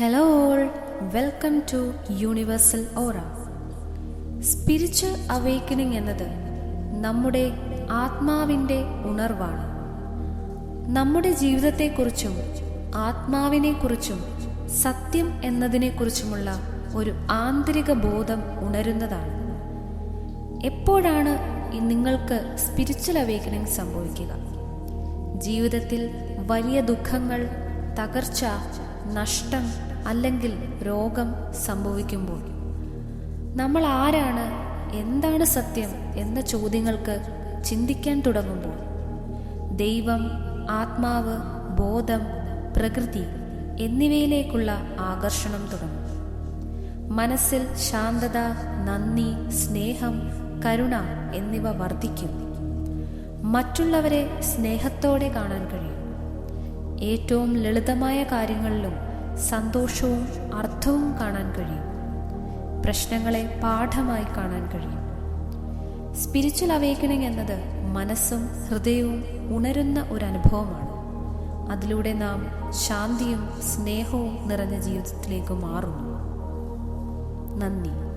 Hello all welcome to universal aura spiritual awakening എന്നത് നമ്മുടെ ആത്മാവിന്റെ ഉണർവാണ്. നമ്മുടെ ജീവിതത്തെക്കുറിച്ചും ആത്മാവിനെക്കുറിച്ചും സത്യം എന്നതിനെക്കുറിച്ചുമുള്ള ഒരു ആന്തരിക ബോധം ഉണരുന്നതാണ്. എപ്പോഴാണ് നിങ്ങൾക്ക് സ്പിരിച്വൽ അവേക്കനിങ് സംഭവിക്കുക? ജീവിതത്തിൽ വലിയ ദുഃഖങ്ങൾ തകർച്ച നഷ്ടം അല്ലെങ്കിൽ രോഗം സംഭവിക്കുമ്പോൾ നമ്മൾ ആരാണ് എന്താണ് സത്യം എന്ന ചോദ്യങ്ങൾക്ക് ചിന്തിക്കാൻ തുടങ്ങുമ്പോൾ ദൈവം ആത്മാവ് ബോധം പ്രകൃതി എന്നിവയിലേക്കുള്ള ആകർഷണം തുടങ്ങും. മനസ്സിൽ ശാന്തത നന്ദി സ്നേഹം കരുണ എന്നിവ വർദ്ധിക്കും. മറ്റുള്ളവരെ സ്നേഹത്തോടെ കാണാൻ കഴിയും. ഏറ്റവും ലളിതമായ കാര്യങ്ങളിലും സന്തോഷവും അർത്ഥവും കാണാൻ കഴിയും. പ്രശ്നങ്ങളെ പാഠമായി കാണാൻ കഴിയും. സ്പിരിച്വൽ അവേക്കണിങ് എന്നത് മനസ്സും ഹൃദയവും ഉണരുന്ന ഒരു അനുഭവമാണ്. അതിലൂടെ നാം ശാന്തിയും സ്നേഹവും നിറഞ്ഞ ജീവിതത്തിലേക്ക് മാറുന്നു. നന്ദി.